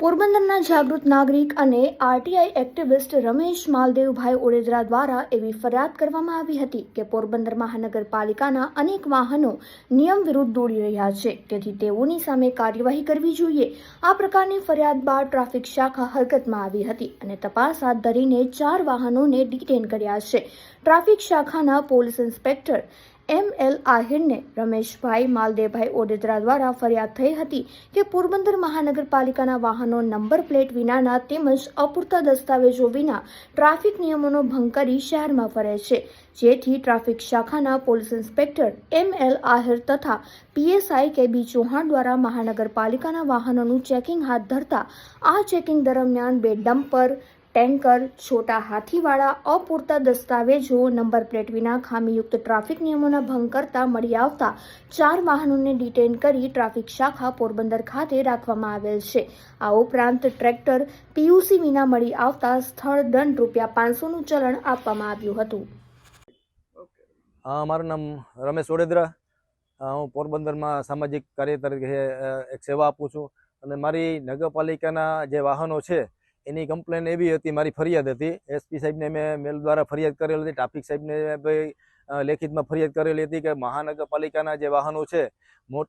પોરબંદરના જાગૃત નાગરિક અને આરટીઆઈ એક્ટિવિસ્ટ રમેશ માલદેવભાઈ ઓડેદરા દ્વારા એવી ફરિયાદ કરવામાં આવી હતી કે પોરબંદર મહાનગરપાલિકાના અનેક વાહનો નિયમ વિરુદ્ધ દોડી રહ્યા છે. તેથી તેઓની સામે કાર્યવાહી કરવી જોઈએ. આ પ્રકારની ફરિયાદ બાદ ટ્રાફિક શાખા હરકતમાં આવી હતી અને તપાસ હાથ ધરીને ચાર વાહનોને ડિટેન કર્યા છે. ટ્રાફિક શાખાના પોલીસ ઇન્સ્પેક્ટર એમ એલ આહિરને રમેશભાઈ માલદેવભાઈ ઓડેદરા દ્વારા ફરિયાદ થઈ હતી કે પોરબંદર મહાનગરપાલિકાના વાહનો નંબર પ્લેટ વિનાના તેમજ અપૂરતા દસ્તાવેજો વિના ટ્રાફિક નિયમોનો ભંગ કરી શહેરમાં ફરે છે. જેથી ટ્રાફિક શાખાના police inspector M L Ahir તથા પીએસઆઈ કે બી ચૌહાણ દ્વારા મહાનગરપાલિકાના વાહનોનું ચેકિંગ હાથ ધરતા આ ચેકિંગ દરમિયાન બે ડમ્પર ટેન્કર, છોટા હાથીવાળા, અપૂરતા દસ્તાવેજો, નંબર પ્લેટ વિના ખામીયુક્ત ટ્રાફિક નિયમોના ભંગ કરતા મળી આવતા ચાર વાહનોને ડિટેન કરી ટ્રાફિક શાખા પોરબંદર ખાતે રાખવામાં આવેલ છે. આ ઉપરાંત ટ્રેક્ટર પીયુસી વિના મળી આવતા સ્થળ દંડ રૂપિયા પાંચસોનું ચલણ આપવામાં આવ્યું હતું. મારું નામ રમેશ ઓડેદરા. હું પોરબંદરમાં સામાજિક કાર્ય તરીકે એક સેવા આપું છું. અને મારી નગરપાલિકાના જે વાહનો છે એની કમ્પ્લેન એવી હતી, મારી ફરિયાદ હતી. એસપી સાહેબને મેં મેલ દ્વારા ફરિયાદ કરેલી હતી. ટ્રાફિક સાહેબને ભાઈ લેખિતમાં ફરિયાદ કરેલી હતી કે મહાનગરપાલિકાના જે વાહનો છે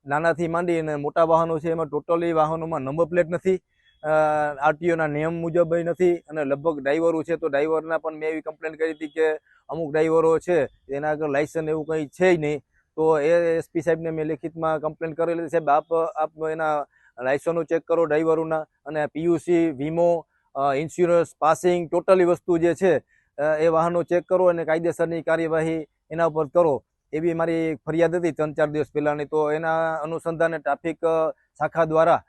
નાનાથી માંડી અને મોટા વાહનો છે, એમાં ટોટલી વાહનોમાં નંબર પ્લેટ નથી. આરટીઓના નિયમ મુજબ નથી અને લગભગ ડ્રાઈવરો છે, તો ડ્રાઈવરના પણ મેં એવી કમ્પ્લેન કરી હતી કે અમુક ડ્રાઈવરો છે, એના આગળ લાયસન્સ એવું કંઈ છે જ નહીં. તો એ એસપી સાહેબને મેં લેખિતમાં કમ્પ્લેન કરેલી સાહેબ, આપ આપ એના લાયસન્સો ચેક કરો ડ્રાઈવરોના અને પીયુસી વીમો ઇન્સ્યોરન્સ પાસિંગ ટોટલી વસ્તુ જે છે એ વાહનો ચેક કરો અને કાયદેસરની કાર્યવાહી એના ઉપર કરો. એવી મારી ફરિયાદ હતી ત્રણ ચાર દિવસ પહેલાંની. તો એના અનુસંધાને ટ્રાફિક શાખા દ્વારા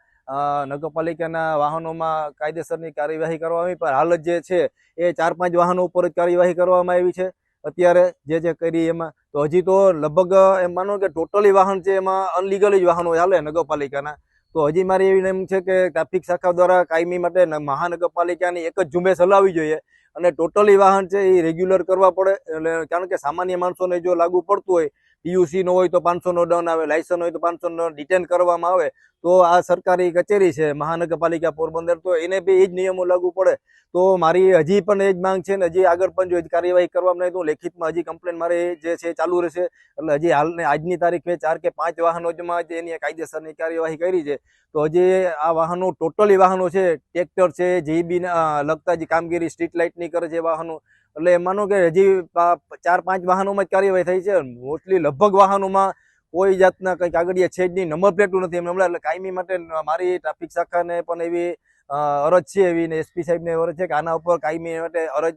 નગરપાલિકાના વાહનોમાં કાયદેસરની કાર્યવાહી કરવામાં આવી. પણ હાલ જે છે, એ ચાર પાંચ વાહનો ઉપર જ કાર્યવાહી કરવામાં આવી છે. અત્યારે જે જે કરી એમાં, તો હજી તો લગભગ એમ માનો કે ટોટલી વાહન છે એમાં અનલીગલ જ વાહનો ચાલે નગરપાલિકાના. તો હજી મારી એવી એમ છે કે ટ્રાફિક શાખા દ્વારા કાયમી માટે મહાનગરપાલિકાની એક જ ઝુંબેશ હલાવવી જોઈએ. અને ટોટલી વાહન છે એ રેગ્યુલર કરવા પડે, એટલે કારણ કે સામાન્ય માણસોને જો લાગુ પડતું હોય પીયુસી નો હોય તો પાંચસો નો દંડ આવે, લાયસન્સ હોય તો પાંચસો નો ડિટેન કરવામાં આવે, તો આ સરકારી કચેરી છે, મહાનગરપાલિકા પોરબંદર, તો એને બી એ જ નિયમો લાગુ પડે. તો મારી હજી પણ એ જ માંગ છે ને, હજી આગળ પણ જો એ જ કાર્યવાહી કરવામાં નહીં તો લેખિતમાં હજી કમ્પ્લેન મારે જે છે ચાલુ રહેશે. એટલે હજી હાલને આજની તારીખે ચાર કે પાંચ વાહનોમાં જ એની કાયદેસરની કાર્યવાહી કરી છે. તો હજી આ વાહનો ટોટલી વાહનો છે, ટ્રેક્ટર છે જીબી લગતા જે કામગીરી સ્ટ્રીટ લાઇટની કરે છે વાહનો એટલે માનો કે હજી ચાર પાંચ વાહનોમાં જ કાર્યવાહી થઈ છે. મોસ્ટલી લગભગ વાહનોમાં કોઈ જાતના કંઈ કાગળિયા છે જ નહીં. નંબર પ્લેટું નથી. એમ હમણાં એટલે કાયમી માટે મારી ટ્રાફિક શાખાને પણ એવી અરજ છે એવી ને એસપી સાહેબને અરજ છે કે આના ઉપર કાયમી માટે અરજ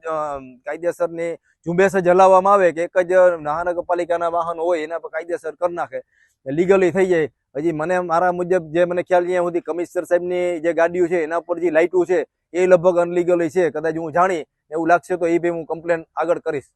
કાયદેસરની ઝુંબેશ જ હલાવવામાં આવે કે એક જ મહાનગરપાલિકાના વાહન હોય એના પર કાયદેસર કરી નાખે. લીગલી થઈ જાય. હજી મને મારા મુજબ જે મને ખ્યાલ અહીંયા સુધી કમિશનર સાહેબની જે ગાડીઓ છે એના ઉપર જે લાઇટો છે એ લગભગ અનલીગલી છે. કદાચ હું જાણી એવું લાગશે તો એ બી હું કમ્પ્લેન આગળ કરીશ.